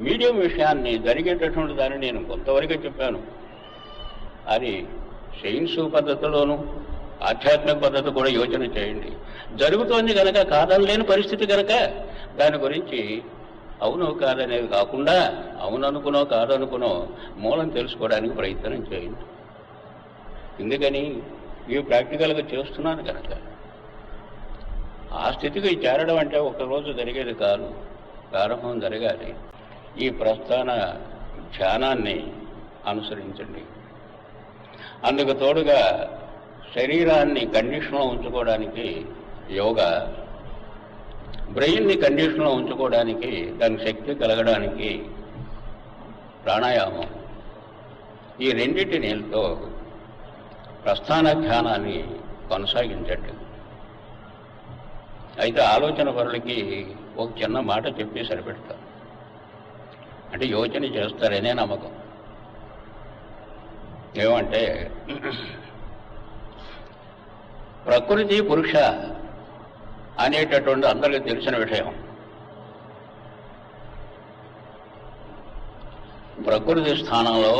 Medium విషయాన్ని జరిగేటటువంటి దాన్ని నేను కొంతవరకే చెప్పాను. అది సైన్స్ పద్ధతిలోను ఆధ్యాత్మిక పద్ధతి కూడా యోచన చేయండి. జరుగుతోంది కనుక కాదనలేని పరిస్థితి కనుక దాని గురించి అవును కాదనేది కాకుండా అవుననుకునో కాదనుకునో మూలం తెలుసుకోవడానికి ప్రయత్నం చేయండి. ఎందుకని ఇవి ప్రాక్టికల్గా చేస్తున్నాను కనుక ఆ స్థితికి చేరడం అంటే ఒకరోజు జరిగేది కాదు ప్రారంభం జరగాలి. ఈ ప్రస్థాన ధ్యానాన్ని అనుసరించండి. అందుకు తోడుగా శరీరాన్ని కండిషన్లో ఉంచుకోవడానికి యోగా బ్రెయిన్ని కండిషన్లో ఉంచుకోవడానికి దాని శక్తి కలగడానికి ప్రాణాయామం. ఈ రెండింటి నీళ్ళతో ప్రస్థాన ధ్యానాన్ని కొనసాగించండి. అయితే ఆలోచన పరులకి ఒక చిన్న మాట చెప్పి సరిపెడతారు అంటే యోచన చేస్తారనే నమ్మకం. ఏమంటే ప్రకృతి పురుష అనేటటువంటి అందరికీ తెలిసిన విషయం. ప్రకృతి స్థానంలో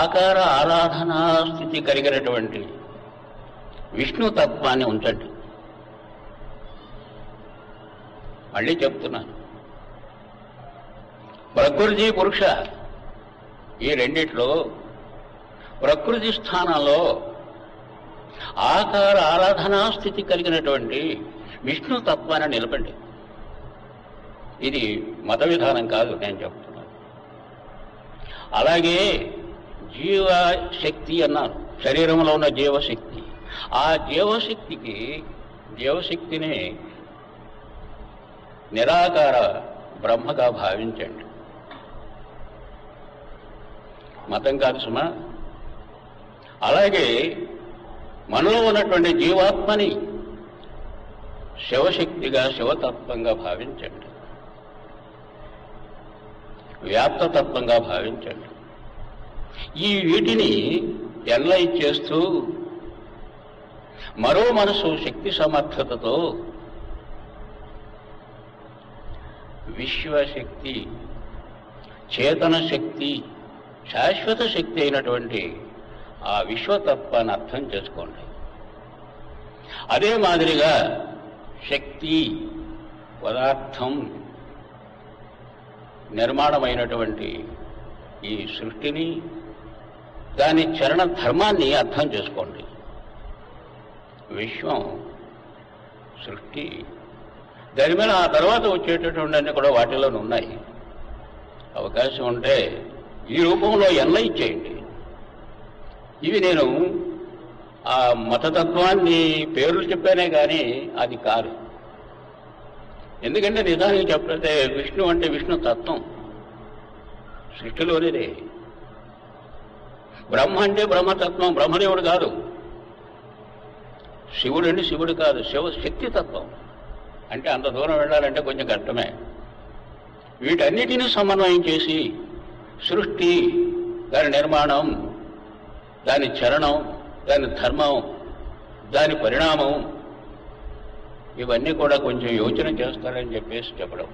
ఆకార ఆరాధనా స్థితి కలిగినటువంటి విష్ణు తత్వాన్ని ఉంచండి. మళ్ళీ చెప్తున్నాను. ప్రకృతి పురుష ఈ రెండిట్లో ప్రకృతి స్థానంలో ఆకార ఆరాధనా స్థితి కలిగినటువంటి విష్ణు తత్వాన్ని నిలపండి. ఇది మత విధానం కాదు నేను చెప్తున్నాను. అలాగే జీవశక్తి అన్నారు శరీరంలో ఉన్న జీవశక్తి. ఆ జీవశక్తికి జీవశక్తిని నిరాకార బ్రహ్మగా భావించండి. మతం కాదు సుమా. అలాగే మనలో ఉన్నటువంటి జీవాత్మని శివశక్తిగా శివతత్వంగా భావించండి. వ్యాప్తతత్వంగా భావించండి. ఈ వీటిని ఎన్లైట్ చేస్తూ మరో మనసు శక్తి సమర్థతతో విశ్వశక్తి చేతన శక్తి శాశ్వత శక్తి అయినటువంటి ఆ విశ్వతత్వాన్ని అర్థం చేసుకోండి. అదే మాదిరిగా శక్తి పదార్థం నిర్మాణమైనటువంటి ఈ సృష్టిని దాని చరణ ధర్మాన్ని అర్థం చేసుకోండి. విశ్వం సృష్టి దానిమీద ఆ తర్వాత వచ్చేటటువంటి అన్ని కూడా వాటిలోనే ఉన్నాయి. అవకాశం ఉంటే ఈ రూపంలో ఎన్లైట్ చేయండి. ఇవి నేను ఆ మతతత్వాన్ని పేర్లు చెప్పానే కానీ అది కాదు. ఎందుకంటే నిజానికి చెప్పితే విష్ణు అంటే విష్ణు తత్వం. సృష్టిలోనిదే. బ్రహ్మ అంటే బ్రహ్మతత్వం బ్రహ్మదేవుడు కాదు. శివుడు అంటే శివుడు కాదు శివ శక్తి తత్వం. అంటే అంత దూరం వెళ్ళాలంటే కొంచెం కష్టమే. వీటన్నిటినీ సమన్వయం చేసి సృష్టి దాని నిర్మాణం దాని చరణం దాని ధర్మం దాని పరిణామం ఇవన్నీ కూడా కొంచెం యోచన చేస్తారని చెప్పేసి చెప్పడం.